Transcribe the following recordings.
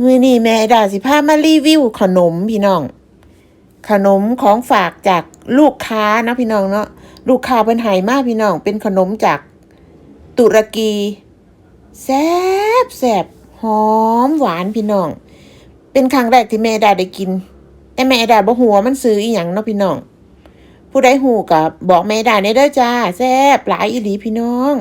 มือนี่แม่ดาสิพามารีวิวขนมพี่น้อง ขนมของฝากจากลูกค้านะพี่น้องเนาะลูกค้าเป็นไห้มากพี่น้อง เป็นขนมจากตุรกีแซบแซบหอมหวานพี่น้อง เป็นครั้งแรกที่แม่ดาได้กิน แต่แม่ดาบ่หัวมันซื้ออีหยังเนาะพี่น้อง ผู้ใดหูกับบอกแม่ดาในเด้อจ้าแซบหลายอีหลีพี่น้อง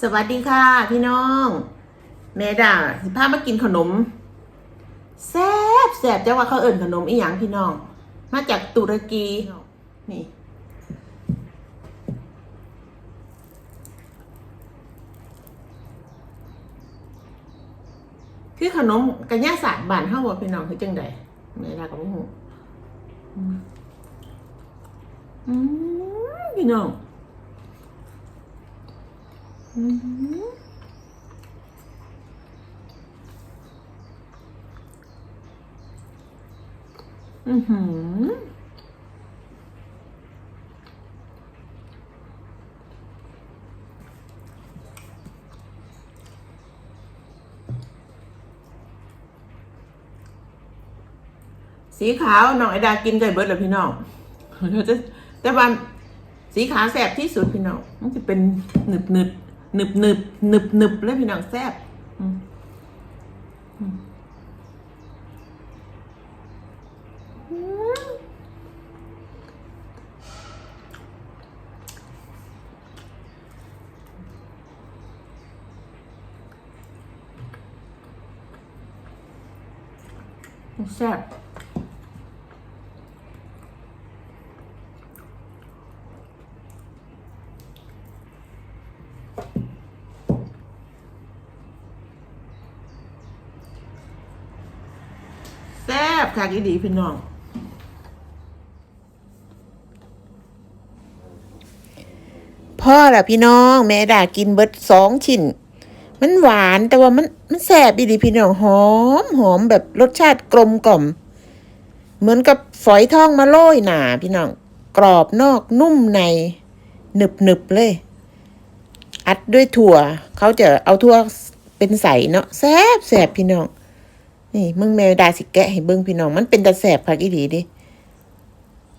สวัสดีค่ะ พี่น้องแม่ดาสิพามากินขนมแซ่บแซ่บจังว่าเขาเอิ่นขนมอีหยังพี่น้อง มาจากตุรกีนี่ คือขนมกระยาศาสตร์บ้านเฮาว่พี่น้องคือจังใดแม่ดาก็บ่ฮู้อืมพี่น้อง อืมอือหือ สีขาวน้องไอดากินไก่เบิร์ดแล้วพี่น้องเราจะแต่ว่าสีขาวแสบที่สุดพี่น้อง มันจะเป็นหนึบหนึบ หนึบหนึบหนึบหนึบเลยพี่น้องแสบอือืมอืมแซ่บ แซ่บค่ะอีดีพี่น้องพ่อละพี่น้อง แม่ด่ากินเบิดสองชิ้นมันหวานแต่ว่ามันมันแสบอีดีพี่น้องหอมหอมแบบรสชาติกลมกล่อม เหมือนกับฝอยทองมาโรยหนาพี่น้อง กรอบนอกนุ่มในหนึบหนึบเลย อัดด้วยถั่ว เขาจะเอาถั่วเป็นใสเนาะแซบแสบพี่น้อง นี่มึงแมวดาสิแกะให้เบิ้งพี่น้องมันเป็นตาแสบผักอีดีดิ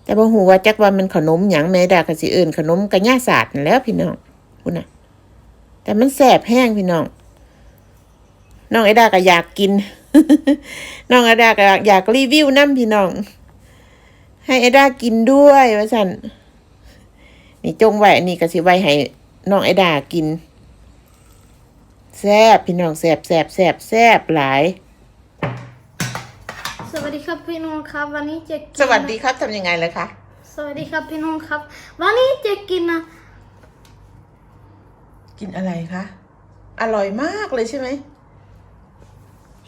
แต่บ่ฮู้ว่าจักว่ามันขนมหยังแม่ดาก็สิเอิ้นขนมกะย่าศาสตร์นั่นแล้วพี่น้องพุ่นน่ะ แต่มันแสบแห้งพี่น้องน้องไอดาก็อยากกิน น้องไอดาก็อยากรีวิวน้ำพี่น้อง ให้ไอดากินด้วยว่าสันนี่จงไว้อันนี้ก็สิไว้ให้น้องไอดากิน แซบพี่น้องแซบแซบแซบแซบหลาย ครับพี่น้องครับ วันนี้จะกินสวัสดีครับทำยังไงเลยคะสวัสดีครับพี่น้องครับ วันนี้จะกินนะกินอะไรคะอร่อยมากเลยใช่ไหม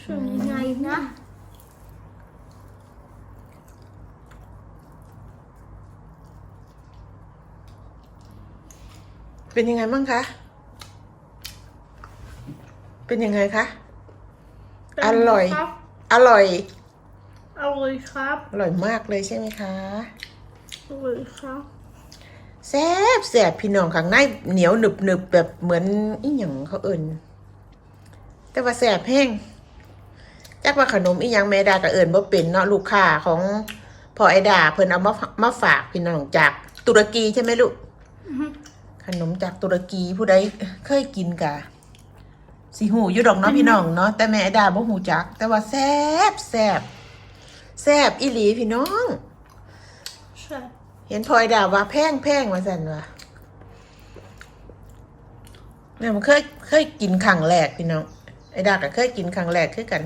ช่วงยังไงนะเป็นยังไงบ้างคะ เป็นยังไงคะ อร่อยครับอร่อย อร่อยครับ อร่อยมากเลยใช่ไหมคะอร่อยครับแซ่บแซ่บพี่น้องข้างในเหนียวหนึบหนึบแบบเหมือนอีหยังเขาเอิ่นแต่ว่าแซ่บแห้งจักว่าขนมอีหยังแม่ดาก็เอิ่นบ่เป็นเนาะลูกค้าของพ่อไอดาเพิ่นเอามามาฝากพี่น้องจากตุรกีใช่ไหมลูกขนมจากตุรกีผู้ใดเคยกินกะสิหูอยู่ดอกเนาะพี่น้องเนาะแต่แม่ไอดาบ่หูจัก แต่ว่าแซ่บแซ่บ แซ่บอีหลีพี่น้อง ใช่เห็นพลอยด่าว่าแพงแพงมาสันว่าเนี่ยมันเคยเคยกินครั้งแรกพี่น้อง ไอ้ดาก็เคยกินครั้งแรกคือกัน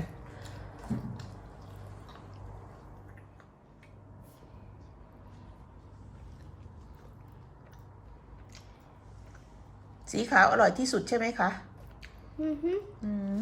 สีขาวอร่อยที่สุดใช่ไหมคะ อือฮึอืม